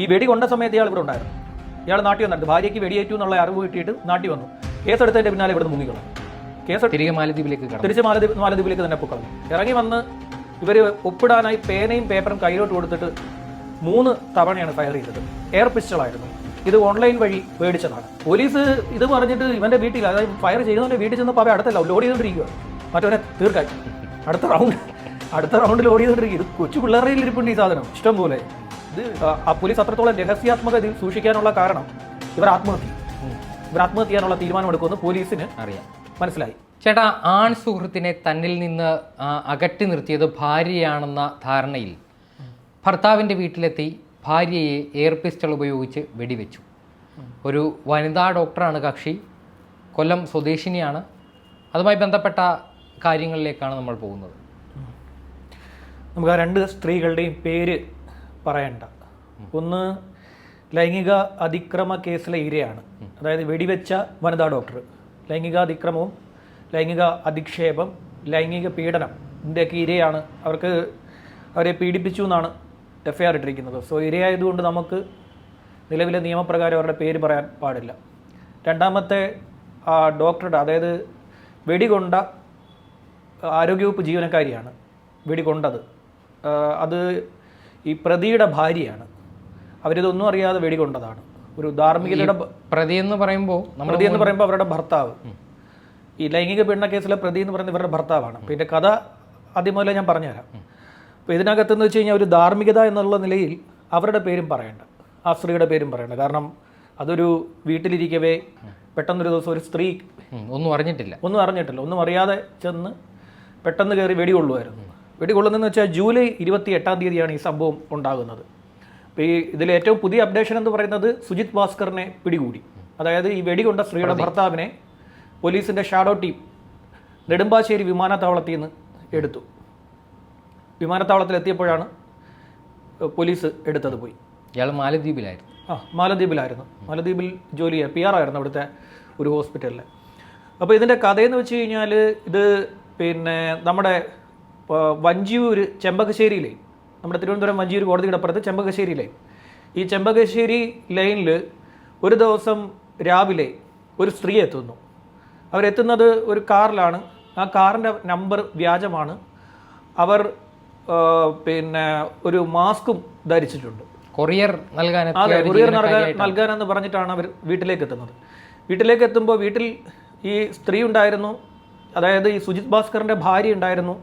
ഈ വെടി കൊണ്ട സമയത്ത് ഇയാൾ ഇവിടെ ഉണ്ടായിരുന്നു. ഇയാൾ നാട്ടി വന്നിട്ട് ഭാര്യയ്ക്ക് വെടിയേറ്റു എന്നുള്ള അറിവ് കിട്ടിയിട്ട് നാട്ടി വന്നു. കേസെടുത്തതിന്റെ പിന്നാലെ ഇവിടെ മുങ്ങിക്കളു. കേസ് തിരികെ മാലദ്വീപിലേക്ക് തിരിച്ച് മാലദ്വീപ് മാലദ്വീപിലേക്ക് തന്നെ പൊക്കളഞ്ഞു ഇറങ്ങി വന്ന് ഇവർ ഒപ്പിടാനായി പേനയും പേപ്പറും കയ്യിലോട്ട് കൊടുത്തിട്ട് മൂന്ന് തവണയാണ് ഫയർ ചെയ്തത്. എയർ പിസ്റ്റളായിരുന്നു ഇത് ഓൺലൈൻ വഴി മേടിച്ചതാണ്. പോലീസ് ഇത് പറഞ്ഞിട്ട് ഇവന്റെ വീട്ടിൽ അതായത് ഫയർ ചെയ്യുന്നവന്റെ വീട്ടിൽ ചെന്നപ്പോൾ അവ അടുത്തല്ല ലോഡ് ചെയ്തുകൊണ്ടിരിക്കുക മറ്റവനെ തീർക്കാൻ. അടുത്ത റൗണ്ട് അടുത്ത റൗണ്ട് ലോഡ് ചെയ്തുകൊണ്ടിരിക്കുക ഇത് കൊച്ചു പിള്ളേരുടെ ഇരിപ്പുണ്ട് ഈ സാധനം. ഇഷ്ടം പോലെ. ഇത് പോലീസ് അത്രത്തോളം രഹസ്യാത്മക ഇതിൽ സൂക്ഷിക്കാനുള്ള കാരണം ഇവർ ആത്മഹത്യ. ഇവർ ആത്മഹത്യ ചെയ്യാനുള്ള തീരുമാനമെടുക്കുമെന്ന് പോലീസിന് അറിയാം. മനസ്സിലായി. ചേട്ടാ ആൺ സുഹൃത്തിനെ തന്നിൽ നിന്ന് അകറ്റി നിർത്തിയത് ഭാര്യയാണെന്ന ധാരണയിൽ ഭർത്താവിന്റെ വീട്ടിലെത്തി ഭാര്യയെ എയർ പിസ്റ്റൾ ഉപയോഗിച്ച് വെടിവെച്ചു. ഒരു വനിതാ ഡോക്ടറാണ് കക്ഷി. കൊല്ലം സ്വദേശിനിയാണ്. അതുമായി ബന്ധപ്പെട്ട കാര്യങ്ങളിലേക്കാണ് നമ്മൾ പോകുന്നത്. നമുക്ക് ആ രണ്ട് സ്ത്രീകളുടെയും പേര് പറയണ്ട. ഒന്ന് ലൈംഗിക അതിക്രമ കേസിലെ ഇരയാണ്. അതായത് വെടിവെച്ച വനിതാ ഡോക്ടർ. ലൈംഗിക അതിക്രമവും ലൈംഗിക അധിക്ഷേപം ലൈംഗിക പീഡനം ഇതിന്റെയൊക്കെ ഇരയാണ്. അവർക്ക് അവരെ പീഡിപ്പിച്ചു എന്നാണ് എഫ് ഐ ആർ ഇട്ടിരിക്കുന്നത്. സോ ഇരയായതുകൊണ്ട് നമുക്ക് നിലവിലെ നിയമപ്രകാരം അവരുടെ പേര് പറയാൻ പാടില്ല. രണ്ടാമത്തെ ഡോക്ടറുടെ അതായത് വെടികൊണ്ട ആരോഗ്യവകുപ്പ് ജീവനക്കാരിയാണ് വെടികൊണ്ടത്. അത് ഈ പ്രതിയുടെ ഭാര്യയാണ്. അവരിതൊന്നും അറിയാതെ വെടികൊണ്ടതാണ്. ഒരു ധാർമ്മികതയുടെ പ്രതി എന്ന് പറയുമ്പോൾ പ്രതി എന്ന് പറയുമ്പോൾ അവരുടെ ഭർത്താവ്. ഈ ലൈംഗിക പീഡന കേസിലെ പ്രതി എന്ന് പറയുന്നത് ഇവരുടെ ഭർത്താവാണ്. അപ്പോൾ ഇതിന്റെ കഥ ആദ്യം മുതലേ ഞാൻ പറഞ്ഞുതരാം. അപ്പോൾ ഇതിനകത്തെന്ന് വെച്ച് കഴിഞ്ഞാൽ ഒരു ധാർമ്മികത എന്നുള്ള നിലയിൽ അവരുടെ പേരും പറയണ്ട. ആ സ്ത്രീയുടെ പേരും പറയണ്ട. കാരണം അതൊരു വീട്ടിലിരിക്കവേ പെട്ടെന്നൊരു ദിവസം ഒരു സ്ത്രീ ഒന്നും അറിഞ്ഞിട്ടില്ല. ഒന്നും അറിഞ്ഞിട്ടില്ല. ഒന്നും അറിയാതെ ചെന്ന് പെട്ടെന്ന് കയറി വെടികൊള്ളുമായിരുന്നു. വെടികൊള്ളുന്നതെന്ന് വെച്ചാൽ ജൂലൈ ഇരുപത്തി എട്ടാം തീയതിയാണ് ഈ സംഭവം ഉണ്ടാകുന്നത്. അപ്പോൾ ഈ ഇതിൽ ഏറ്റവും പുതിയ അപ്ഡേഷൻ എന്ന് പറയുന്നത് സുജിത് ഭാസ്കറിനെ പിടികൂടി. അതായത് ഈ വെടികൊണ്ട സ്ത്രീയുടെ ഭർത്താവിനെ പോലീസിന്റെ ഷാഡോ ടീം നെടുമ്പാശ്ശേരി വിമാനത്താവളത്തിൽ നിന്ന് എടുത്തു. വിമാനത്താവളത്തിൽ എത്തിയപ്പോഴാണ് പോലീസ് എടുത്തത് പോയി. ഇയാൾ മാലദ്വീപിലായിരുന്നു. ആ മാലദ്വീപിലായിരുന്നു. മാലദ്വീപിൽ ജോലി ചെയ്യുക പി ആർ ആയിരുന്നു അവിടുത്തെ ഒരു ഹോസ്പിറ്റലിൽ അപ്പോൾ ഇതിന്റെ കഥയെന്ന് വെച്ച് കഴിഞ്ഞാൽ ഇത് പിന്നെ നമ്മുടെ വഞ്ചിയൂർ ചെമ്പകശ്ശേരിയിലെ നമ്മുടെ തിരുവനന്തപുരം വഞ്ചിയൂർ കോടതിയുടെ അപ്പുറത്ത് ലൈൻ ഈ ചെമ്പകശ്ശേരി ലൈനിൽ ഒരു ദിവസം രാവിലെ ഒരു സ്ത്രീ എത്തുന്നു. അവരെത്തുന്നത് ഒരു കാറിലാണ്. ആ കാറിന്റെ നമ്പർ വ്യാജമാണ്. അവർ പിന്നെ ഒരു മാസ്കും ധരിച്ചിട്ടുണ്ട്. കൊറിയർ നൽകാൻ അതെ കൊറിയർ. നൽകാനെന്ന് പറഞ്ഞിട്ടാണ് അവർ വീട്ടിലേക്ക് എത്തുന്നത്. വീട്ടിലേക്ക് എത്തുമ്പോൾ വീട്ടിൽ ഈ സ്ത്രീ ഉണ്ടായിരുന്നു. അതായത് ഈ സുജിത് ഭാസ്കറിന്റെ ഭാര്യ ഉണ്ടായിരുന്നു.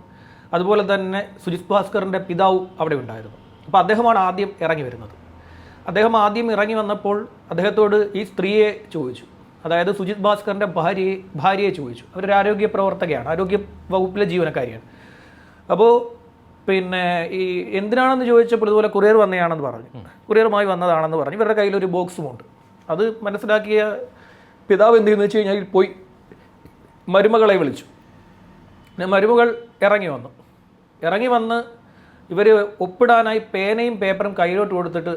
അതുപോലെ തന്നെ സുജിത് ഭാസ്കറിന്റെ പിതാവ് അവിടെ ഉണ്ടായിരുന്നു. അപ്പോൾ അദ്ദേഹമാണ് ആദ്യം ഇറങ്ങി വരുന്നത്. അദ്ദേഹം ആദ്യം ഇറങ്ങി വന്നപ്പോൾ അദ്ദേഹത്തോട് ഈ സ്ത്രീയെ ചോദിച്ചു. അതായത് സുജിത് ഭാസ്കറിന്റെ ഭാര്യയെ ഭാര്യയെ ചോദിച്ചു. അവരൊരു ആരോഗ്യ പ്രവർത്തകയാണ് ആരോഗ്യ വകുപ്പിലെ ജീവനക്കാരിയാണ്. അപ്പോൾ പിന്നെ ഈ എന്തിനാണെന്ന് ചോദിച്ചപ്പോൾ ഇതുപോലെ കുറിയർ വന്നതാണെന്ന് പറഞ്ഞു. കുറിയറുമായി വന്നതാണെന്ന് പറഞ്ഞു. ഇവരുടെ കയ്യിൽ ഒരു ബോക്സുമുണ്ട് അത് മനസ്സിലാക്കിയ പിതാവ് എന്ത് ചെയ്യുന്നു വെച്ച് കഴിഞ്ഞാൽ പോയി മരുമകളെ വിളിച്ചു. പിന്നെ മരുമകൾ ഇറങ്ങി വന്നു. ഇറങ്ങി വന്ന് ഇവർ ഒപ്പിടാനായി പേനയും പേപ്പറും കയ്യിലോട്ട് കൊടുത്തിട്ട്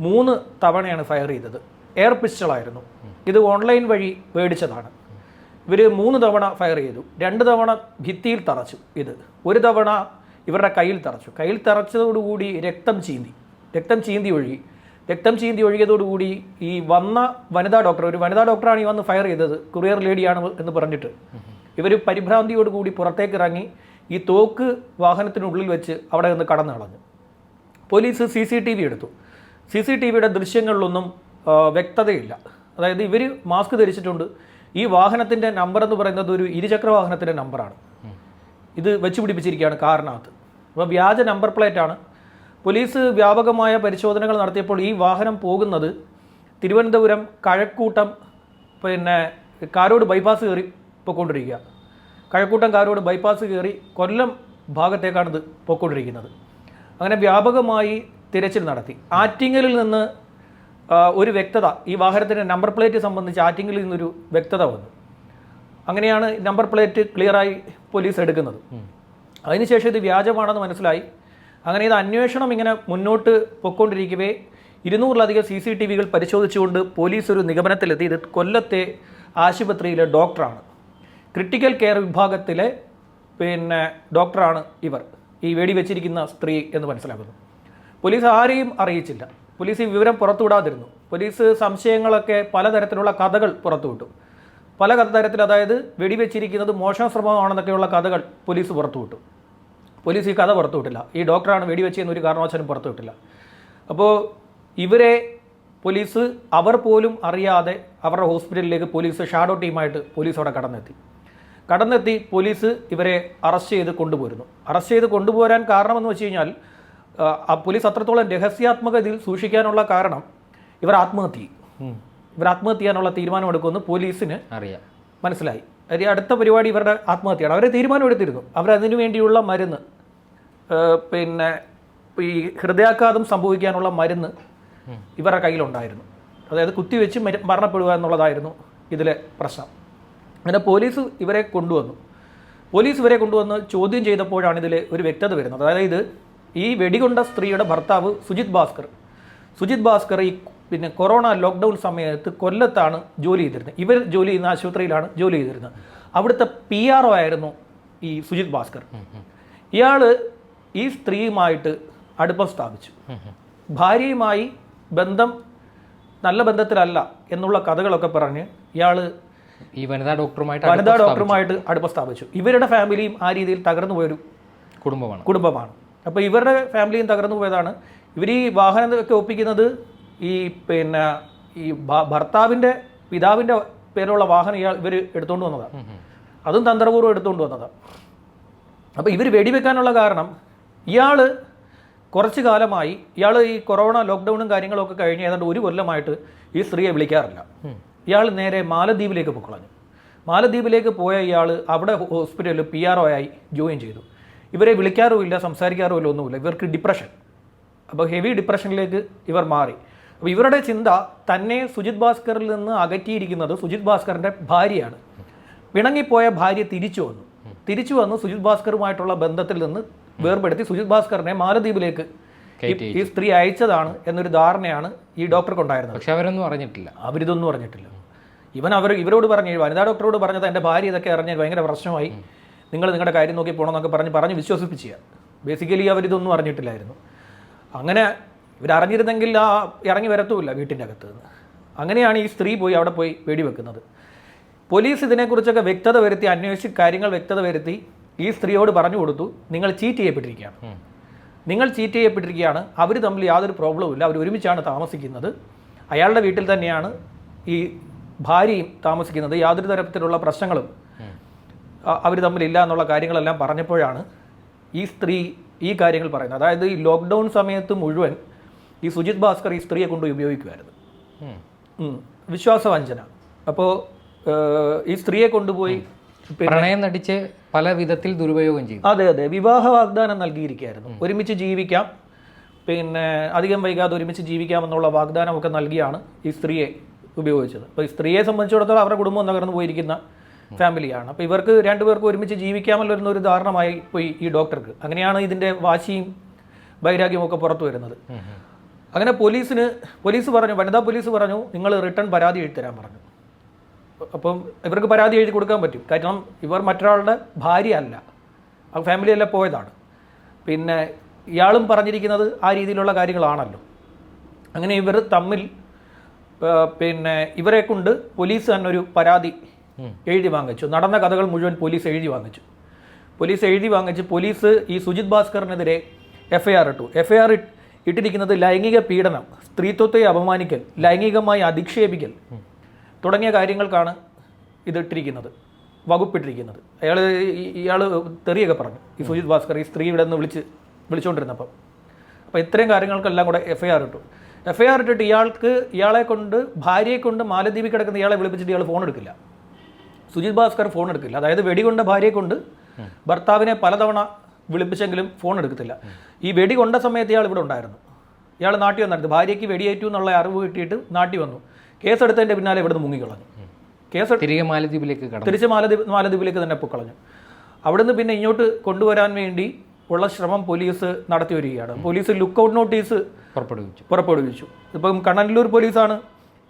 മൂന്ന് തവണയാണ് ഫയർ ചെയ്തത്. എയർ പിസ്റ്റളായിരുന്നു. ഇത് ഓൺലൈൻ വഴി മേടിച്ചതാണ്. ഇവർ മൂന്ന് തവണ ഫയർ ചെയ്തു. രണ്ട് തവണ ഭിത്തിയിൽ തറച്ചു ഇത്. ഒരു തവണ ഇവരുടെ കയ്യിൽ തറച്ചു. കയ്യിൽ തറച്ചതോടുകൂടി രക്തം ചീന്തി. രക്തം ചീന്തി ഒഴുകി. രക്തം ചീന്തി ഒഴുകിയതോടുകൂടി ഈ വന്ന വനിതാ ഡോക്ടർ ഒരു വനിതാ ഡോക്ടറാണ് ഈ വന്ന് ഫയർ ചെയ്തത്. കുറിയർ ലേഡിയാണ് എന്ന് പറഞ്ഞിട്ട്. ഇവർ പരിഭ്രാന്തിയോടുകൂടി പുറത്തേക്ക് ഇറങ്ങി. ഈ തോക്ക് വാഹനത്തിനുള്ളിൽ വെച്ച് അവിടെ നിന്ന് കടന്നു കളഞ്ഞു police C C T V എടുത്തു. സി സി ടി വിയുടെ ദൃശ്യങ്ങളിലൊന്നും വ്യക്തതയില്ല. അതായത് ഇവർ മാസ്ക് ധരിച്ചിട്ടുണ്ട്. ഈ വാഹനത്തിന്റെ നമ്പർ എന്ന് പറയുന്നത് ഒരു ഇരുചക്ര വാഹനത്തിന്റെ നമ്പറാണ് ഇത് വെച്ച് പിടിപ്പിച്ചിരിക്കുകയാണ് കാറിനകത്ത്. അപ്പോൾ വ്യാജ നമ്പർ പ്ലേറ്റ് ആണ്. പോലീസ് വ്യാപകമായ പരിശോധനകൾ നടത്തിയപ്പോൾ ഈ വാഹനം പോകുന്നത് തിരുവനന്തപുരം കഴക്കൂട്ടം പിന്നെ കാരോട് ബൈപ്പാസ് കയറി പൊയ്ക്കൊണ്ടിരിക്കുക കഴക്കൂട്ടം കാരോട് ബൈപ്പാസ് കയറി കൊല്ലം ഭാഗത്തേക്കാണ് ഇത് പൊയ്ക്കൊണ്ടിരിക്കുന്നത്. അങ്ങനെ വ്യാപകമായി തിരച്ചിൽ നടത്തി. ആറ്റിങ്ങലിൽ നിന്ന് ഒരു വ്യക്തത ഈ വാഹനത്തിന്റെ നമ്പർ പ്ലേറ്റ് സംബന്ധിച്ച് ആറ്റിങ്ങലിൽ നിന്നൊരു വ്യക്തത വന്നു. അങ്ങനെയാണ് നമ്പർ പ്ലേറ്റ് ക്ലിയറായി പോലീസ് എടുക്കുന്നത്. അതിനുശേഷം ഇത് വ്യാജമാണെന്ന് മനസ്സിലായി. അങ്ങനെ ഇത് അന്വേഷണം ഇങ്ങനെ മുന്നോട്ട് പൊയ്ക്കൊണ്ടിരിക്കവേ ഇരുന്നൂറിലധികം സി സി ടി വികൾ പരിശോധിച്ചുകൊണ്ട് പോലീസ് ഒരു നിഗമനത്തിലെത്തി. ഇത് കൊല്ലത്തെ ആശുപത്രിയിലെ ഡോക്ടറാണ് ക്രിട്ടിക്കൽ കെയർ വിഭാഗത്തിലെ പിന്നെ ഡോക്ടറാണ് ഇവർ. ഈ വെടിവെച്ചിരിക്കുന്ന സ്ത്രീ എന്ന് മനസ്സിലാക്കുന്നു. പോലീസ് ആരെയും അറിയിച്ചില്ല. പോലീസ് ഈ വിവരം പുറത്തുവിടാതിരുന്നു. പോലീസ് സംശയങ്ങളൊക്കെ പലതരത്തിലുള്ള കഥകൾ പുറത്തുവിട്ടു. പല തരത്തിൽ അതായത് വെടിവെച്ചിരിക്കുന്നത് മോഷണ ശ്രമമാണെന്നൊക്കെയുള്ള കഥകൾ പോലീസ് പുറത്തുവിട്ടു. പോലീസ് ഈ കഥ പുറത്തുവിട്ടില്ല. ഈ ഡോക്ടറാണ് വെടിവെച്ചതെന്ന് ഒരു കാരണവശാലും പുറത്തുവിട്ടില്ല. അപ്പോൾ ഇവരെ പോലീസ് അവർ പോലും അറിയാതെ അവരുടെ ഹോസ്പിറ്റലിലേക്ക് പോലീസ് ഷാഡോ ടീമായിട്ട് പോലീസ് അവിടെ കടന്നെത്തി. കടന്നെത്തി പോലീസ് ഇവരെ അറസ്റ്റ് ചെയ്ത് കൊണ്ടുപോരുന്നു. അറസ്റ്റ് ചെയ്ത് കൊണ്ടുപോരാൻ കാരണമെന്ന് വെച്ച് കഴിഞ്ഞാൽ ആ, പോലീസ് അത്രത്തോളം രഹസ്യാത്മകതയിൽ സൂക്ഷിക്കാനുള്ള കാരണം ഇവർ ആത്മഹത്യ. ഇവർ ആത്മഹത്യ ചെയ്യാനുള്ള തീരുമാനമെടുക്കുമെന്ന് പോലീസിന് അറിയാം. മനസ്സിലായി. അരി അടുത്ത പരിപാടി ഇവരുടെ ആത്മഹത്യയാണ്. അവരെ തീരുമാനമെടുത്തിരുന്നു. അവരതിനു വേണ്ടിയുള്ള മരുന്ന് പിന്നെ ഈ ഹൃദയാഘാതം സംഭവിക്കാനുള്ള മരുന്ന് ഇവരുടെ കയ്യിലുണ്ടായിരുന്നു. അതായത് കുത്തിവെച്ച് മര- മരണപ്പെടുക എന്നുള്ളതായിരുന്നു ഇതിലെ പ്രശ്നം. അങ്ങനെ പോലീസ് ഇവരെ കൊണ്ടുവന്നു. പോലീസ് ഇവരെ കൊണ്ടുവന്ന് ചോദ്യം ചെയ്തപ്പോഴാണ് ഇതിൽ ഒരു വ്യക്തത വരുന്നത്. അതായത് ഈ വെടികൊണ്ട സ്ത്രീയുടെ ഭർത്താവ് സുജിത് ഭാസ്കർ. സുജിത് ഭാസ്കർ ഈ പിന്നെ കൊറോണ ലോക്ക്ഡൗൺ സമയത്ത് കൊല്ലത്താണ് ജോലി ചെയ്തിരുന്നത്. ഇവർ ജോലി ചെയ്യുന്ന ആശുപത്രിയിലാണ് ജോലി ചെയ്തിരുന്നത്. അവിടുത്തെ പി ആർ ഒ ആയിരുന്നു ഈ സുജിത് ഭാസ്കർ. ഇയാൾ ഈ സ്ത്രീയുമായിട്ട് അടുപ്പം സ്ഥാപിച്ചു. ഭാര്യയുമായി ബന്ധം നല്ല ബന്ധത്തിലല്ല എന്നുള്ള കഥകളൊക്കെ പറഞ്ഞ് ഇയാൾ ഈ വനിതാ ഡോക്ടറുമായിട്ട് വനിതാ ഡോക്ടറുമായിട്ട് അടുപ്പം സ്ഥാപിച്ചു. ഇവരുടെ ഫാമിലിയും ആ രീതിയിൽ തകർന്നു പോയൊരു കുടുംബമാണ്. കുടുംബമാണ്. അപ്പോൾ ഇവരുടെ ഫാമിലിയും തകർന്നു പോയതാണ്. ഇവർ ഈ വാഹനമൊക്കെ ഒപ്പിക്കുന്നത് ഈ പിന്നെ ഈ ഭർത്താവിന്റെ പിതാവിന്റെ പേരുള്ള വാഹനം ഇയാൾ ഇവർ എടുത്തുകൊണ്ട് വന്നതാണ് അതും തന്ത്രപൂർവം എടുത്തുകൊണ്ട് വന്നതാണ് അപ്പോൾ ഇവർ വെടിവെക്കാനുള്ള കാരണം ഇയാൾ കുറച്ച് കാലമായി ഇയാൾ ഈ കൊറോണ ലോക്ക്ഡൗണും കാര്യങ്ങളൊക്കെ കഴിഞ്ഞ് ഏതാണ്ട് ഒരു കൊല്ലമായിട്ട് ഈ സ്ത്രീയെ വിളിക്കാറില്ല. ഇയാൾ നേരെ മാലദ്വീപിലേക്ക് പൊക്കളഞ്ഞു. മാലദ്വീപിലേക്ക് പോയ ഇയാൾ അവിടെ ഹോസ്പിറ്റലിൽ പി ആർ ഒ ആയി ജോയിൻ ചെയ്തു. ഇവരെ വിളിക്കാറുമില്ല സംസാരിക്കാറുമില്ല ഒന്നുമില്ല. ഇവർക്ക് ഡിപ്രഷൻ അപ്പോൾ ഹെവി ഡിപ്രഷനിലേക്ക് ഇവർ മാറി. അപ്പോൾ ഇവരുടെ ചിന്ത തന്നെ സുജിത് ഭാസ്കറിൽ നിന്ന് അകറ്റിയിരിക്കുന്നത് സുജിത് ഭാസ്കറിന്റെ ഭാര്യയാണ്. പിണങ്ങിപ്പോയ ഭാര്യ തിരിച്ചു വന്നു. തിരിച്ചു വന്ന് സുജിത് ഭാസ്കറുമായിട്ടുള്ള ബന്ധത്തിൽ നിന്ന് വേർപെടുത്തി സുജിത് ഭാസ്കറിനെ മാലദ്വീപിലേക്ക് ഈ- സ്ത്രീ അയച്ചതാണ് എന്നൊരു ധാരണയാണ് ഈ ഡോക്ടർക്കുണ്ടായിരുന്നത് പക്ഷെ അവരൊന്നും അറിഞ്ഞിട്ടില്ല. അവരിതൊന്നും അറിഞ്ഞിട്ടില്ല. ഇവൻ അവർ ഇവരോട് പറഞ്ഞു വനിതാ ഡോക്ടറോട് പറഞ്ഞത് എന്റെ ഭാര്യ ഇതൊക്കെ അറിഞ്ഞ് ഭയങ്കര പ്രശ്നമായി. നിങ്ങൾ നിങ്ങളുടെ കാര്യം നോക്കി പോകണമെന്നൊക്കെ പറഞ്ഞ് പറഞ്ഞ് വിശ്വസിപ്പിച്ച് ബേസിക്കലി അവരിതൊന്നും അറിഞ്ഞിട്ടില്ലായിരുന്നു. അങ്ങനെ ഇവരറിഞ്ഞിരുന്നെങ്കിൽ ആ ഇറങ്ങി വരത്തുമില്ല വീട്ടിന്റെ അകത്ത് നിന്ന്. അങ്ങനെയാണ് ഈ സ്ത്രീ പോയി അവിടെ പോയി വെടിവെക്കുന്നത്. പോലീസ് ഇതിനെക്കുറിച്ചൊക്കെ വ്യക്തത വരുത്തി അന്വേഷിച്ച് കാര്യങ്ങൾ വ്യക്തത വരുത്തി ഈ സ്ത്രീയോട് പറഞ്ഞു കൊടുത്തു. നിങ്ങൾ ചീറ്റ് ചെയ്യപ്പെട്ടിരിക്കുകയാണ്. നിങ്ങൾ ചീറ്റ് ചെയ്യപ്പെട്ടിരിക്കുകയാണ്. അവർ തമ്മിൽ യാതൊരു പ്രോബ്ലവും ഇല്ല. അവർ ഒരുമിച്ചാണ് താമസിക്കുന്നത്. അയാളുടെ വീട്ടിൽ തന്നെയാണ് ഈ ഭാര്യയും താമസിക്കുന്നത്. യാതൊരു തരത്തിലുള്ള പ്രശ്നങ്ങളും അവർ തമ്മിലില്ല എന്നുള്ള കാര്യങ്ങളെല്ലാം പറഞ്ഞപ്പോഴാണ് ഈ സ്ത്രീ ഈ കാര്യങ്ങൾ പറയുന്നത്. അതായത് ഈ ലോക്ക്ഡൗൺ സമയത്ത് മുഴുവൻ ഈ സുജിത് ഭാസ്കർ ഈ സ്ത്രീയെ കൊണ്ട് ഉപയോഗിക്കുമായിരുന്നു. വിശ്വാസവഞ്ചന. അപ്പോൾ ഈ സ്ത്രീയെ കൊണ്ടുപോയി പ്രണയം നടിച്ച് പല വിധത്തിൽ ദുരുപയോഗം ചെയ്തു. അതെ അതെ. വിവാഹ വാഗ്ദാനം നൽകിയിരിക്കുകയായിരുന്നു ഒരുമിച്ച് ജീവിക്കാം. പിന്നെ അധികം വൈകാതെ ഒരുമിച്ച് ജീവിക്കാമെന്നുള്ള വാഗ്ദാനമൊക്കെ നൽകിയാണ് ഈ സ്ത്രീയെ ഉപയോഗിച്ചത്. അപ്പോൾ ഈ സ്ത്രീയെ സംബന്ധിച്ചിടത്തോളം അവരുടെ കുടുംബം തകർന്നു പോയിരിക്കുന്ന ഫാമിലിയാണ്. അപ്പോൾ ഇവർക്ക് രണ്ടുപേർക്കും ഒരുമിച്ച് ജീവിക്കാമല്ലോ എന്നൊരു ധാരണമായി പോയി ഈ ഡോക്ടർക്ക്. അങ്ങനെയാണ് ഇതിന്റെ വാശിയും വൈരാഗ്യവും ഒക്കെ പുറത്തു വരുന്നത്. അങ്ങനെ പോലീസിന് പോലീസ് പറഞ്ഞു വനിതാ പോലീസ് പറഞ്ഞു നിങ്ങൾ റിട്ടേൺ പരാതി എഴുതി തരാൻ പറഞ്ഞു. അപ്പം ഇവർക്ക് പരാതി എഴുതി കൊടുക്കാൻ പറ്റും. കാരണം ഇവർ മറ്റൊരാളുടെ ഭാര്യ അല്ല ആ ഫാമിലി അല്ല പോയതാണ്. പിന്നെ ഇയാളും പറഞ്ഞിരിക്കുന്നത് ആ രീതിയിലുള്ള കാര്യങ്ങളാണല്ലോ. അങ്ങനെ ഇവർ തമ്മിൽ പിന്നെ ഇവരെ കൊണ്ട് പോലീസ് തന്നെ ഒരു പരാതി എഴുതി വാങ്ങിച്ചു. നടന്ന കഥകൾ മുഴുവൻ പോലീസ് എഴുതി വാങ്ങിച്ചു. പോലീസ് എഴുതി വാങ്ങിച്ച് പോലീസ് ഈ സുജിത് ഭാസ്കറിനെതിരെ എഫ് ഐ ആർ ഇട്ടു. എഫ് ഐ ആർ ഇട്ടിരിക്കുന്നത് ലൈംഗിക പീഡനം സ്ത്രീത്വത്തെ അപമാനിക്കൽ ലൈംഗികമായി അധിക്ഷേപിക്കൽ. തുടങ്ങിയ കാര്യങ്ങൾക്കാണ് ഇത് ഇട്ടിരിക്കുന്നത് വകുപ്പിട്ടിരിക്കുന്നത് അയാൾ ഇയാൾ തെറിയൊക്കെ പറഞ്ഞു. ഈ സുജിത് ഭാസ്കർ ഈ സ്ത്രീ ഇവിടെ നിന്ന് വിളിച്ച് വിളിച്ചുകൊണ്ടിരുന്നപ്പം അപ്പോൾ ഇത്രയും കാര്യങ്ങൾക്കെല്ലാം കൂടെ എഫ് ഐ ആർ ഇട്ടു. എഫ് ഐ ആർ ഇട്ടിട്ട് ഇയാൾക്ക് ഇയാളെ കൊണ്ട് ഭാര്യയെ കൊണ്ട് മാലദ്വീപിൽ കിടക്കുന്ന ഇയാളെ വിളിപ്പിച്ചിട്ട് ഇയാൾ ഫോൺ എടുക്കില്ല. സുജിത് ഭാസ്കർ ഫോൺ എടുക്കില്ല. അതായത് വെടികൊണ്ട ഭാര്യയെ കൊണ്ട് ഭർത്താവിനെ പലതവണ വിളിപ്പിച്ചെങ്കിലും ഫോൺ എടുക്കത്തില്ല. ഈ വെടി കൊണ്ട സമയത്ത് ഇയാൾ ഇവിടെ ഉണ്ടായിരുന്നു. ഇയാൾ നാട്ടിൽ വന്നായിരുന്നു. ഭാര്യയ്ക്ക് വെടിയേറ്റു എന്നുള്ള അറിവ് കിട്ടിയിട്ട് നാട്ടിൽ വന്നു. കേസെടുത്തതിന്റെ പിന്നാലെ ഇവിടുന്ന് മുങ്ങിക്കളഞ്ഞു. കേസ് തിരികെ മാലദ്വീപിലേക്ക് തിരിച്ച് മാലദ്വീപ് മാലദ്വീപിലേക്ക് തന്നെ പൊക്കളഞ്ഞു അവിടുന്ന് പിന്നെ ഇങ്ങോട്ട് കൊണ്ടുവരാൻ വേണ്ടി ഉള്ള ശ്രമം പോലീസ് നടത്തി വരികയാണ്. പോലീസ് ലുക്ക് ഔട്ട് നോട്ടീസ് പുറപ്പെടുവിച്ചു. പുറപ്പെടുവിച്ചു. ഇപ്പം കണ്ണനല്ലൂർ പോലീസാണ്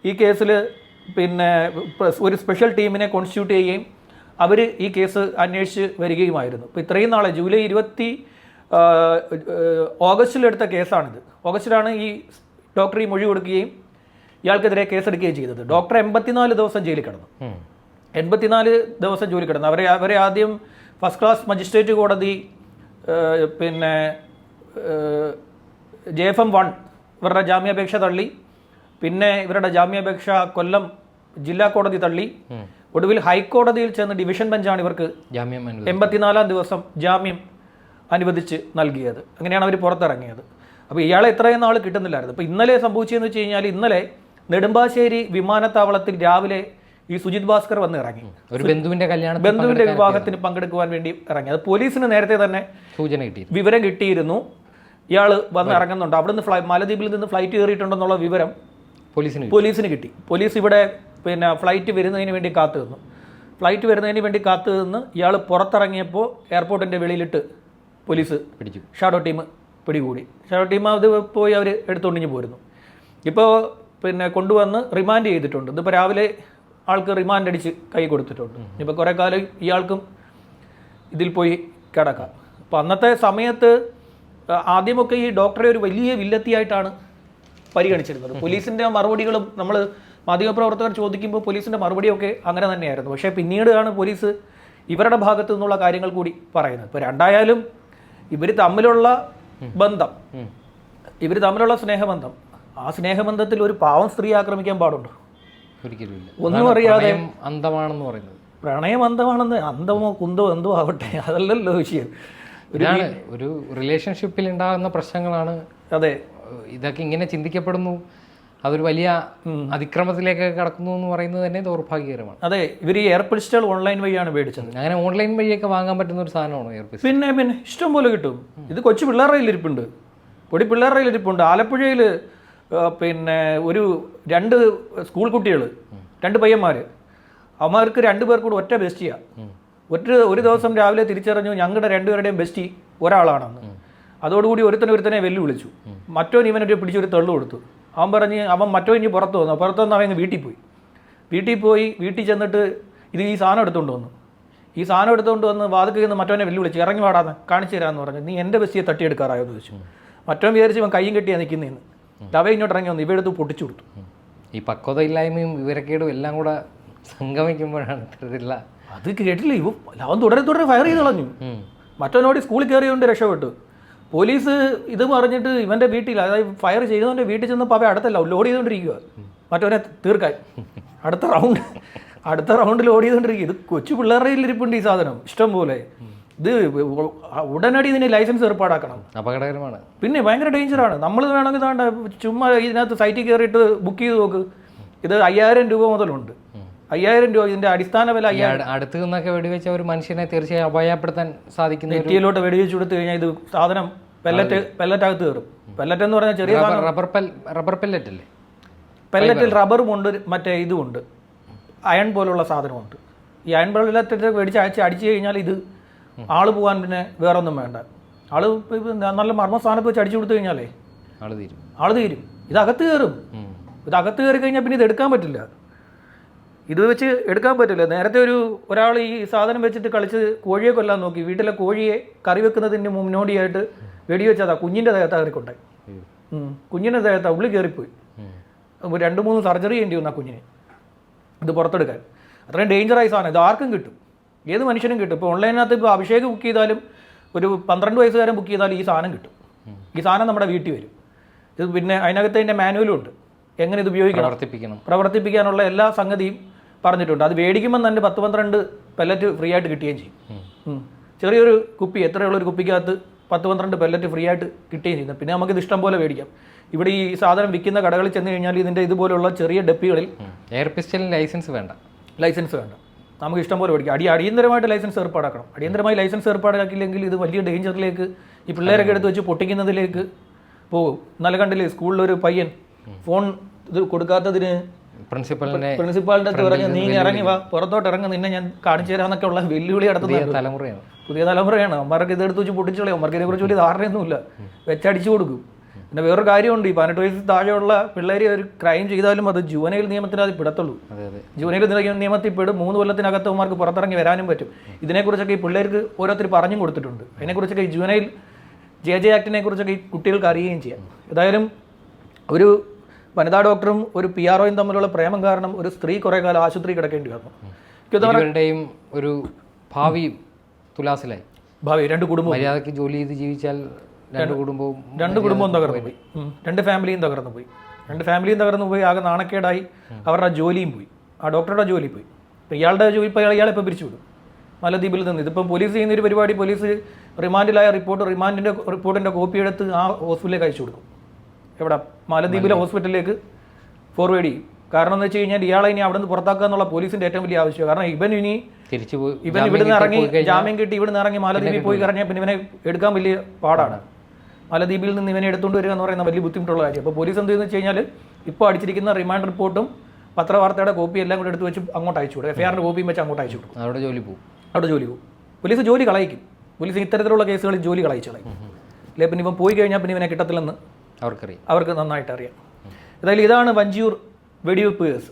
ഈ കേസിൽ പിന്നെ ഒരു സ്പെഷ്യൽ ടീമിനെ കോൺസ്റ്റിറ്റ്യൂട്ട് ചെയ്യുകയും അവർ ഈ കേസ് അന്വേഷിച്ച് വരികയുമായിരുന്നു. ഇപ്പോൾ ഇത്രയും നാളെ ജൂലൈ ഇരുപത്തി ഓഗസ്റ്റിലെടുത്ത കേസാണിത്. ഓഗസ്റ്റിലാണ് ഈ ഡോക്ടർ ഈ മൊഴി കൊടുക്കുകയും ഇയാൾക്കെതിരെ കേസെടുക്കുകയും ചെയ്തത്. ഡോക്ടർ എൺപത്തിനാല് ദിവസം ജയിലിൽ കിടന്നു. എൺപത്തിനാല് ദിവസം ജോലി കിടന്നു. അവരെ അവരെ ആദ്യം ഫസ്റ്റ് ക്ലാസ് മജിസ്ട്രേറ്റ് കോടതി പിന്നെ ജെ എഫ് എം വൺ ഇവരുടെ ജാമ്യാപേക്ഷ തള്ളി. പിന്നെ ഇവരുടെ ജാമ്യാപേക്ഷ കൊല്ലം ജില്ലാ കോടതി തള്ളി. ഒടുവിൽ ഹൈക്കോടതിയിൽ ചെന്ന് ഡിവിഷൻ ബെഞ്ചാണ് ഇവർക്ക് ജാമ്യം എൺപത്തിനാലാം ദിവസം ജാമ്യം അനുവദിച്ച് നൽകിയത്. അങ്ങനെയാണ് അവർ പുറത്തിറങ്ങിയത്. അപ്പോൾ ഇയാളെ ഇത്രയും നാൾ കിട്ടുന്നില്ലായിരുന്നു. അപ്പോൾ ഇന്നലെ സംഭവിച്ചതെന്ന് വെച്ച് കഴിഞ്ഞാൽ ഇന്നലെ നെടുമ്പാശ്ശേരി വിമാനത്താവളത്തിൽ രാവിലെ ഈ സുജിത് ഭാസ്കർ വന്ന് ഇറങ്ങി. ഒരു ബന്ധുവിന്റെ കല്യാണം ബന്ധുവിന്റെ വിവാഹത്തിന് പങ്കെടുക്കുവാൻ വേണ്ടി ഇറങ്ങി. അത് പോലീസിന് നേരത്തെ തന്നെ സൂചന കിട്ടി വിവരം കിട്ടിയിരുന്നു. ഇയാൾ വന്ന് ഇറങ്ങുന്നുണ്ട്. അവിടുന്ന് ഫ്ലൈ മാലദ്വീപിൽ നിന്ന് ഫ്ലൈറ്റ് കയറിയിട്ടുണ്ടെന്നുള്ള വിവരം പോലീസിന്. പോലീസിന് കിട്ടി. പോലീസ് ഇവിടെ പിന്നെ ഫ്ലൈറ്റ് വരുന്നതിന് വേണ്ടി കാത്തു നിന്നു. ഫ്ലൈറ്റ് വരുന്നതിന് വേണ്ടി കാത്തു നിന്ന് ഇയാൾ പുറത്തിറങ്ങിയപ്പോൾ എയർപോർട്ടിന്റെ വെളിയിലിട്ട് പോലീസ് പിടിച്ചു. ഷാഡോ ടീം പിടികൂടി. ഷാഡോ ടീം അത് പോയി അവർ എടുത്തുകൊണ്ടിഞ്ഞ് പോരുന്നു. ഇപ്പോൾ പിന്നെ കൊണ്ടുവന്ന് റിമാൻഡ് ചെയ്തിട്ടുണ്ട്. ഇതിപ്പോൾ രാവിലെ ആൾക്ക് റിമാൻഡ് അടിച്ച് കൈ കൊടുത്തിട്ടുണ്ട്. ഇപ്പോൾ കുറേ കാലം ഇയാൾക്കും ഇതിൽ പോയി കിടക്കാം. അപ്പോൾ അന്നത്തെ സമയത്ത് ആദ്യമൊക്കെ ഈ ഡോക്ടറെ ഒരു വലിയ വില്ലത്തിയായിട്ടാണ് പരിഗണിച്ചിരുന്നത്. പോലീസിന്റെ മറുപടികളും നമ്മൾ മാധ്യമപ്രവർത്തകർ ചോദിക്കുമ്പോൾ പോലീസിന്റെ മറുപടിയൊക്കെ അങ്ങനെ തന്നെയായിരുന്നു. പക്ഷേ പിന്നീടാണ് പോലീസ് ഇവരുടെ ഭാഗത്തു നിന്നുള്ള കാര്യങ്ങൾ കൂടി പറയുന്നത്. ഇപ്പോൾ രണ്ടായാലും ഇവർ തമ്മിലുള്ള ബന്ധം. ഇവർ തമ്മിലുള്ള സ്നേഹബന്ധം ആ സ്നേഹബന്ധത്തിൽ ഒരു പാവം സ്ത്രീ ആക്രമിക്കാൻ പാടുണ്ടോ? ഒരിക്കലും ഒന്നും അറിയാതെ- അന്തമാണെന്ന് പറയുന്നത്. പ്രണയം അന്തമാണെന്ന് അന്തമോ കുന്തോ എന്തോ ആവട്ടെ അതല്ലല്ലോ വിഷയം. ഒരു ഒരു റിലേഷൻഷിപ്പിൽ ഉണ്ടാകുന്ന പ്രശ്നങ്ങളാണ്. അതെ. ഇതൊക്കെ ഇങ്ങനെ ചിന്തിക്കപ്പെടുന്നു. അതൊരു വലിയ അതിക്രമത്തിലേക്ക് കടക്കുന്നു എന്ന് പറയുന്നത് തന്നെ ദൗർഭാഗ്യകരമാണ്. അതെ ഇവർ ഈ എയർ പിസ്റ്റൾ ഓൺലൈൻ വഴിയാണ് മേടിച്ചത്. അങ്ങനെ ഓൺലൈൻ വഴിയൊക്കെ വാങ്ങാൻ പറ്റുന്ന ഒരു സാധനമാണ് എയർ പിസ്റ്റൽ പിന്നെ പിന്നെ ഇഷ്ടം പോലെ കിട്ടും. ഇത് കൊച്ചു പിള്ളേരുടെ ഇരിപ്പുണ്ട് പൊടി പിള്ളേരുടെ ഇരിപ്പുണ്ട് ആലപ്പുഴയിൽ പിന്നെ ഒരു രണ്ട് സ്കൂൾ കുട്ടികൾ രണ്ട് പയ്യന്മാർ അവന്മാർക്ക് രണ്ടു പേർ കൂടെ ഒറ്റ ബെസ്റ്റിയാ. ഒറ്റ ഒരു ദിവസം രാവിലെ തിരിച്ചറിഞ്ഞു ഞങ്ങളുടെ രണ്ടുപേരുടെയും ബെസ്റ്റി ഒരാളാണെന്ന്. അതോടുകൂടി ഒരുത്തനെ ഒരുത്തനെ വെല്ലുവിളിച്ചു. മറ്റോൻ ഇവനൊരു പിടിച്ചൊരു തള്ളു കൊടുത്തു. അവൻ പറഞ്ഞ് അവൻ മറ്റോ ഇനി പുറത്ത് വന്നു. പുറത്ത് വന്ന് അവൻ വീട്ടിൽ പോയി. വീട്ടിൽ പോയി വീട്ടിൽ ചെന്നിട്ട് ഇത് ഈ സാധനം എടുത്തുകൊണ്ട് വന്നു. ഈ സാധനം എടുത്തുകൊണ്ട് വന്ന് വാതിക്കൽ നിന്ന് മറ്റവനെ വെല്ലുവിളിച്ച്. ഇറങ്ങി വാടാന്ന് കാണിച്ചു തരാമെന്ന് പറഞ്ഞു. നീ എന്റെ ബസ്സിയെ തട്ടിയെടുക്കാറായോ? എന്ന് ചോദിച്ചു. മറ്റവൻ വിചാരിച്ച് ഇവൻ കയ്യും കെട്ടിയാണ് നിൽക്കുന്നതെന്ന് തവ ഇങ്ങോട്ട് ഇറങ്ങി വന്നു ഇവയെടുത്ത് പൊട്ടിച്ചു കൊടുത്തു. ഈ പക്വത ഇല്ലായ്മയും വിവരക്കേടും എല്ലാം കൂടെ സംഗമിക്കുമ്പോഴാണ് ഇത്തരത്തിലുള്ള അത് കേട്ടില്ല. ഇവ അവൻ തുടരെ തുടരെ ഫയർ ചെയ്ത് കളഞ്ഞു. മറ്റവനോട് സ്കൂളിൽ കയറിയോണ്ട് രക്ഷപ്പെട്ടു. പോലീസ് ഇത് പറഞ്ഞിട്ട് ഇവന്റെ വീട്ടിൽ അതായത് ഫയർ ചെയ്തവന്റെ വീട്ടിൽ ചെന്നപ്പോൾ അവ അടുത്തല്ല ലോഡ് ചെയ്തുകൊണ്ടിരിക്കുക മറ്റവനെ തീർക്കാൻ. അടുത്ത റൗണ്ട് അടുത്ത റൗണ്ട് ലോഡ് ചെയ്തുകൊണ്ടിരിക്കുക ഇത് കൊച്ചു പിള്ളേരുടെ ഇരിപ്പുണ്ട് ഈ സാധനം ഇഷ്ടം പോലെ. ഇത് ഉടനടി ഇതിന് ലൈസൻസ് ഏർപ്പാടാക്കണം. അപകടകരമാണ്. പിന്നെ ഭയങ്കര ഡേഞ്ചറാണ്. നമ്മൾ വേണമെങ്കിൽ താണ്ട ചുമ്മാ ഇതിനകത്ത് സൈറ്റിൽ കയറിയിട്ട് ബുക്ക് ചെയ്ത് നോക്ക്. ഇത് അയ്യായിരം രൂപ മുതലുണ്ട്. അയ്യായിരം രൂപ ഇതിന്റെ അടിസ്ഥാന വില അടുത്ത് നിന്നൊക്കെ വെടിവെച്ച ഒരു മനുഷ്യനെ തീർച്ചയായും അപായപ്പെടുത്താൻ സാധിക്കുന്ന നെറ്റിയിലോട്ട് വെടിവെച്ച് കൊടുത്തു കഴിഞ്ഞാൽ ഇത് സാധനം പെല്ലറ്റ് പെല്ലറ്റ് അകത്ത് കയറും. പെല്ലറ്റ് എന്ന് പറഞ്ഞാൽ ചെറിയ റബ്ബർ റബ്ബർ പെല്ലറ്റ് അല്ലേ? പെല്ലറ്റിൽ റബ്ബറും ഉണ്ട് മറ്റേ ഇതും ഉണ്ട്. അയൺ പോലുള്ള സാധനമുണ്ട്. ഈ അയൺ പെല്ലറ്റ് മേടിച്ച് അയച്ച് അടിച്ചു കഴിഞ്ഞാൽ ഇത് ആൾ പോകാൻ പിന്നെ വേറെ ഒന്നും വേണ്ട. ആൾ നല്ല മർമ്മ സ്ഥാനത്ത് വെച്ച് അടിച്ചു കൊടുത്തു കഴിഞ്ഞാലേ ആൾ തീരും. ആൾ തീരും. ഇത് അകത്ത് കയറും. ഇത് അകത്ത് കയറി കഴിഞ്ഞാൽ പിന്നെ ഇത് എടുക്കാൻ പറ്റില്ല. ഇത് വെച്ച് എടുക്കാൻ പറ്റില്ല. നേരത്തെ ഒരു ഒരാൾ ഈ സാധനം വെച്ചിട്ട് കളിച്ച് കോഴിയെ കൊല്ലാൻ നോക്കി. വീട്ടിലെ കോഴിയെ കറി വെക്കുന്നതിന് മുന്നോടിയായിട്ട് വെടിവെച്ചതാ കുഞ്ഞിന്റെ ദേഹത്ത് കയറിക്കൊണ്ടേ. കുഞ്ഞിന്റെ ദേഹത്താ ഉള്ളിൽ കയറിപ്പോയി. രണ്ട് മൂന്ന് സർജറി ചെയ്യേണ്ടി വന്നു ആ കുഞ്ഞിനെ. ഇത് പുറത്തെടുക്കാൻ. അത്രയും ഡേഞ്ചറായ സാധനം. ഇത് ആർക്കും കിട്ടും. ഏത് മനുഷ്യനും കിട്ടും. ഇപ്പോൾ ഓൺലൈനകത്ത് ഇപ്പോൾ അഭിഷേക് ബുക്ക് ചെയ്താലും ഒരു പന്ത്രണ്ട് വയസ്സുകാരൻ ബുക്ക് ചെയ്താലും ഈ സാധനം കിട്ടും. ഈ സാധനം നമ്മുടെ വീട്ടിൽ വരും. ഇത് പിന്നെ അതിനകത്ത് അതിന്റെ മാനുവലും ഉണ്ട്. എങ്ങനെ ഇത് ഉപയോഗിക്കണം? പ്രവർത്തിപ്പിക്കണം. പ്രവർത്തിപ്പിക്കാനുള്ള എല്ലാ സംഗതിയും പറഞ്ഞിട്ടുണ്ട്. അത് മേടിക്കുമ്പോൾ തന്നെ പത്ത് പന്ത്രണ്ട് പെല്ലറ്റ് ഫ്രീ ആയിട്ട് കിട്ടുകയും ചെയ്യും. ചെറിയൊരു കുപ്പി എത്രയുള്ള ഒരു കുപ്പിക്കകത്ത് പത്ത് പന്ത്രണ്ട് പെല്ലറ്റ് ഫ്രീ ആയിട്ട് കിട്ടുകയും ചെയ്യുന്നത് പിന്നെ നമുക്കിത് ഇഷ്ടം പോലെ മേടിക്കാം. ഇവിടെ ഈ സാധനം വിൽക്കുന്ന കടകളിൽ ചെന്ന് കഴിഞ്ഞാൽ ഇതിന്റെ ഇതുപോലുള്ള ചെറിയ ഡപ്പികളിൽ എയർ പിസ്റ്റലിന് ലൈസൻസ് വേണ്ട. ലൈസൻസ് വേണ്ട. നമുക്ക് ഇഷ്ടം പോലെ പഠിക്കാം. അടി അടിയന്തരമായിട്ട് ലൈസൻസ് ഏർപ്പാടാക്കണം. അടിയന്തരമായി ലൈസൻസ് ഏർപ്പാടാക്കിയില്ലെങ്കിൽ ഇത് വലിയ ഡേഞ്ചറിലേക്ക് ഈ പിള്ളേരൊക്കെ എടുത്ത് വെച്ച് പൊട്ടിക്കുന്നതിലേക്ക് പോകും. ഇന്നലെ കണ്ടില്ലേ സ്കൂളിലൊരു പയ്യൻ ഫോൺ ഇത് കൊടുക്കാത്തതിന് പ്രിൻസിപ്പലിനെ പ്രിൻസിപ്പാളിന്റെ അടുത്ത് പറഞ്ഞ് നീ ഇറങ്ങി വാ പുറത്തോട്ട് ഇറങ്ങി നിന്നെ ഞാൻ കാണിച്ചു തരാന്നൊക്കെ ഉള്ള വെല്ലുവിളി നടത്തുന്ന തലമുറയാണ്. പുതിയ തലമുറയാണ്. അമ്മമാർക്ക് ഇതെടുത്ത് വെച്ച് പൊട്ടിച്ചോളയും അമ്മമാർക്ക് ഇതിനെക്കുറിച്ച് വലിയ ധാരണയൊന്നുമില്ല. വെച്ചടിച്ചു കൊടുക്കും. പിന്നെ വേറൊരു കാര്യമുണ്ട്. ഈ പതിനെട്ട് വയസ്സിൽ താഴെയുള്ള പിള്ളേർ ഒരു ക്രൈം ചെയ്താലും അത് ജുവനയിൽ നിയമത്തിന് അത് പിടത്തുള്ളൂ. ജുവനയിൽ നിയമത്തിൽ പെടും മൂന്ന് കൊല്ലത്തിനകത്ത് അവന്മാർക്ക് പുറത്തിറങ്ങി വരാനും പറ്റും. ഇതിനെക്കുറിച്ചൊക്കെ ഈ പിള്ളേർക്ക് ഓരോരുത്തർ പറഞ്ഞും കൊടുത്തിട്ടുണ്ട്. അതിനെക്കുറിച്ചൊക്കെ ഈ ജുവനയിൽ ജെ ജെ ആക്ടിനെ കുറിച്ചൊക്കെ ഈ കുട്ടികൾക്ക് അറിയുകയും ചെയ്യാം. ഏതായാലും ഒരു വനിതാ ഡോക്ടറും ഒരു പി ആർ ഒയും തമ്മിലുള്ള പ്രേമം കാരണം ഒരു സ്ത്രീ കുറേ കാലം ആശുപത്രി കിടക്കേണ്ടി വന്നു. ഇവരുടെയും ഒരു ഭാവി തുലാസിലായി. ഭാവി രണ്ട് കുടുംബം മര്യാദയ്ക്ക് ജോലി ചെയ്ത് ജീവിച്ചാൽ രണ്ട് കുടുംബവും രണ്ട് കുടുംബവും തകർന്നു പോയി. രണ്ട് ഫാമിലിയും തകർന്നു പോയി. രണ്ട് ഫാമിലിയും തകർന്നു പോയി ആകെ നാണക്കേടായി. അവരുടെ ജോലിയും പോയി. ആ ഡോക്ടറുടെ ജോലി പോയി. ഇപ്പം ഇയാളുടെ ജോലി ഇപ്പോൾ ഇയാളെ ഇപ്പോൾ പിരിച്ചു വിടും. മലദ്വീപിൽ നിന്ന്. ഇതിപ്പം പോലീസ് ചെയ്യുന്ന ഒരു പരിപാടി പോലീസ് റിമാൻഡിലായ റിപ്പോർട്ട് റിമാൻഡിന്റെ റിപ്പോർട്ടിന്റെ കോപ്പി എടുത്ത് ആ ഹോസ്പിറ്റലിലേക്ക് അയച്ചു കൊടുക്കും. എവിടെ? മലദ്വീപിലെ ഹോസ്പിറ്റലിലേക്ക് ഫോർവേഡ് ചെയ്യും. കാരണം എന്ന് വെച്ച് കഴിഞ്ഞാൽ ഇയാളെ ഇനി അവിടെ നിന്ന് പുറത്താക്കുക എന്നുള്ള പോലീസിന്റെ ഏറ്റവും വലിയ ആവശ്യം കാരണം ഇവൻ ഇനി തിരിച്ചു പോയി ഇവൻ ഇവിടുന്ന് ഇറങ്ങി ജാമ്യം കിട്ടി ഇവിടുന്ന് ഇറങ്ങി മാലദ്വീപിൽ പോയി. കഴിഞ്ഞാൽ പിന്നെ ഇവനെ എടുക്കാൻ വലിയ പാടാണ്. മാലദ്വീപിൽ നിന്ന് ഇവനെ എടുത്തുകൊണ്ട് വരിക എന്ന് പറയുന്ന വലിയ ബുദ്ധിമുട്ടുള്ള കാര്യം. അപ്പോൾ പോലീസ് എന്ത് ചെയ്യുന്നത് വെച്ച് കഴിഞ്ഞാൽ ഇപ്പോൾ അടിച്ചിരിക്കുന്ന റിമാൻഡ് റിപ്പോർട്ടും പത്രവാർത്തയുടെ കോപ്പി എല്ലാം കൂടെ എടുത്ത് വെച്ച് അങ്ങോട്ട് അയച്ചു കൊടുക്കും. എഫ്ഐആറിന്റെ കോപ്പിയും വെച്ച് അങ്ങോട്ട് അയച്ചു കൊടുക്കും. അവിടെ ജോലി പോകും അവിടെ ജോലി പോകും പോലീസ് ജോലി കളയിക്കും. പോലീസ് ഇത്തരത്തിലുള്ള കേസുകളിൽ ജോലി കളയിച്ചു കളയും. അല്ലെ പിന്നെ ഇവൻ പോയി കഴിഞ്ഞാൽ പിന്നെ ഇവനെ കിട്ടത്തില്ലെന്ന് അവർക്കറിയാം. അവർക്ക് നന്നായിട്ട് അറിയാം. ഏതായാലും ഇതാണ് വഞ്ചിയൂർ വെടിവെപ്പ് കേസ്.